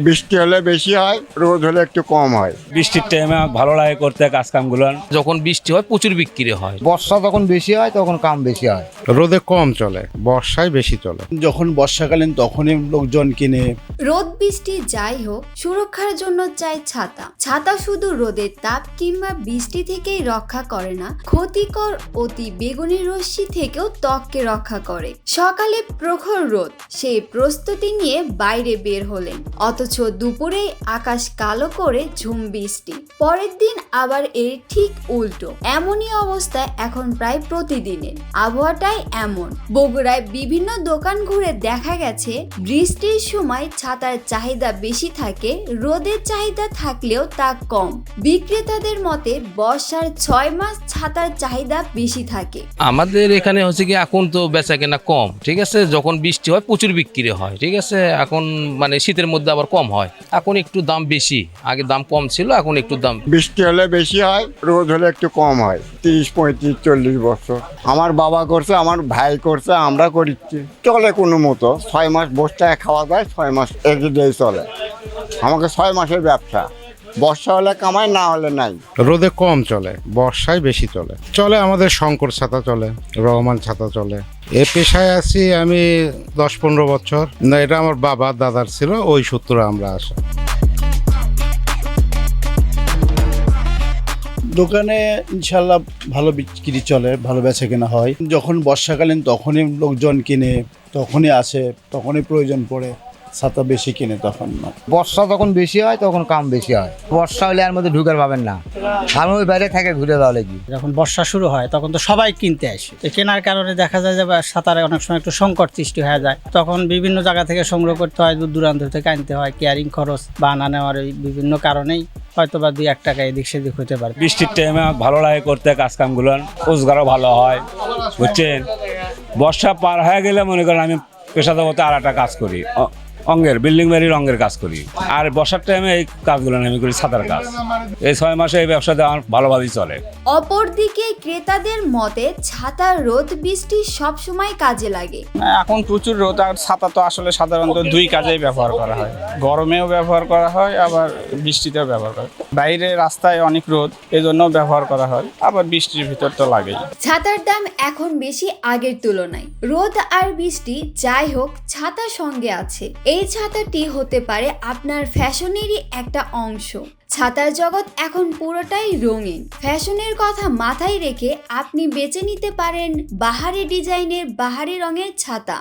বৃষ্টি হলে বেশি হয় রোদ হলে একটু কম হয়। বৃষ্টির টাইমে ভালো লাগে করতে কাজ কামগুলো যখন বৃষ্টি হয় প্রচুর বিক্রি হয়। বর্ষা যখন বেশি হয় তখন কাম বেশি হয়। রোদে কম চলে বর্ষায় বেশি চলে। যখন বর্ষাকালীন তখনই লোকজন কিনে। রোদ বৃষ্টি যাই হোক সুরক্ষার জন্য চাই ছাতা। ছাতা শুধু রোদের তাপ কিংবা বৃষ্টি থেকেই রক্ষা করে না ক্ষতিকর অতি বেগুনি রশ্মি থেকেও ত্বককে রক্ষা করে। সকালে প্রখর রোদ সেই প্রস্তুতি নিয়ে বাইরে বের হলেন। অথচ দুপুরেই আকাশ কালো করে ঝুম বৃষ্টি। পরের দিন আবার এর ঠিক উল্টো। এমনই অবস্থা এখন প্রায় প্রতিদিনের। আবহাওয়াটাই এমন। বগুড়ায় বিভিন্ন দোকান ঘুরে দেখা গেছে, বৃষ্টির সময় ছাতার চাহিদা বেশি থাকে, রোদের চাহিদা থাকলেও তা কম। বিক্রেতাদের মতে বর্ষার ছয় মাস ছাতার চাহিদা বেশি থাকে। আমাদের এখানে হচ্ছে কি এখন তো বেচা কেনা কম, ঠিক আছে? যখন বৃষ্টি হয় প্রচুর বিক্রি হয়, ঠিক আছে? এখন মানে শীতের মধ্যে আবার কম হয়। এখন একটু দাম বেশি। আগে দাম কম ছিল, এখন একটু দাম বৃষ্টি হলে বেশি হয়, রোদ হলে একটু কম হয়। তিরিশ, পঁয়ত্রিশ, চল্লিশ বছর। আমার বাবা করছে, আমার ভাই করছে, আমরা করিচ্ছি। চলে কোনো মতো। ছয় মাস বসটায় খাওয়া যায় ছয় মাস এগিয়ে চলে। আমাকে ছয় মাসের ব্যবসা। বর্ষা হলে কামায় না হলে নাই। রোদে কম চলে বর্ষায় বেশি চলে। চলে আমাদের শঙ্কর ছাতা চলে রহমান ছাতা চলে। এ পেশায় আছি আমি দশ পনেরো বছর। না এটা আমার বাবা দাদার ছিল ওই সূত্রে আমরা আসা। দোকানে ইনশাল্লাহ ভালো বিক্রি চলে ভালো বেচা কেনা হয়। যখন বর্ষাকালীন তখনই লোকজন কিনে তখনই আসে তখনই প্রয়োজন পড়ে। ছাতা বেশি কিনে তখন না। বর্ষা যখন বেশি হয় তখন কাম বেশি হয়। বর্ষা হলে আর মধ্যে ঢুকার পাবেন না। আমি ওই বাইরে থেকে ঘুরে যাওয়া লাগি। যখন বর্ষা শুরু হয় তখন তো সবাই কিনতে আসে। তো কেনার কারণে দেখা যায় যে সাঁতারে অনেক সময় একটু সংকট সৃষ্টি হয়ে যায়। তখন বিভিন্ন জায়গা থেকে সংগ্রহ করতে হয় দূর দূরান্ত থেকে আনতে হয়। কেয়ারিং খরচ বা আনা নেওয়ার এই বিভিন্ন কারণেই হয়তো বা দুই এক টাকা এদিক সেদিক হতে পারে। বৃষ্টির টাইমে ভালো লাগে করতে কাজ কামগুলো রোজগারও ভালো হয় বুঝছেন? বর্ষা পার হয়ে গেলে মনে করেন আমি পেশাদার আর একটা কাজ করি। অঙ্গের বিল্ডিং বাড়ির অঙ্গের কাজ করি। আর বর্ষার টাইমে এই কাজগুলো আমি করি সাঁতার কাজ। এই ছয় মাসে এই ব্যবসাতে আমার ভালোভাবেই চলে। অপরদিকে ক্রেতাদের মতে ছাতা রোদ বৃষ্টি সবসময় কাজে লাগে। এখন প্রচুর রোদ আর ছাতা তো আসলে সাধারণত দুই কাজেই ব্যবহার করা হয়। গরমেও ব্যবহার করা হয় আবার বৃষ্টিতেও ব্যবহার করা হয়। বাইরে রাস্তায় অনেক রোদ এজন্য ব্যবহার করা হয় আবার বৃষ্টির ভিতর তো লাগেই। ছাতার দাম এখন বেশি আগের তুলনায়। রোদ আর বৃষ্টি যাই হোক ছাতা সঙ্গে আছে। এই ছাতাটি হতে পারে আপনার ফ্যাশনেরই একটা অংশ। ছাতার জগৎ এখন পুরোটাই রঙিন। ফ্যাশনের কথা মাথায় রেখে আপনি বেছে নিতে পারেন বাহারি ডিজাইনের বাহারি রঙের ছাতা।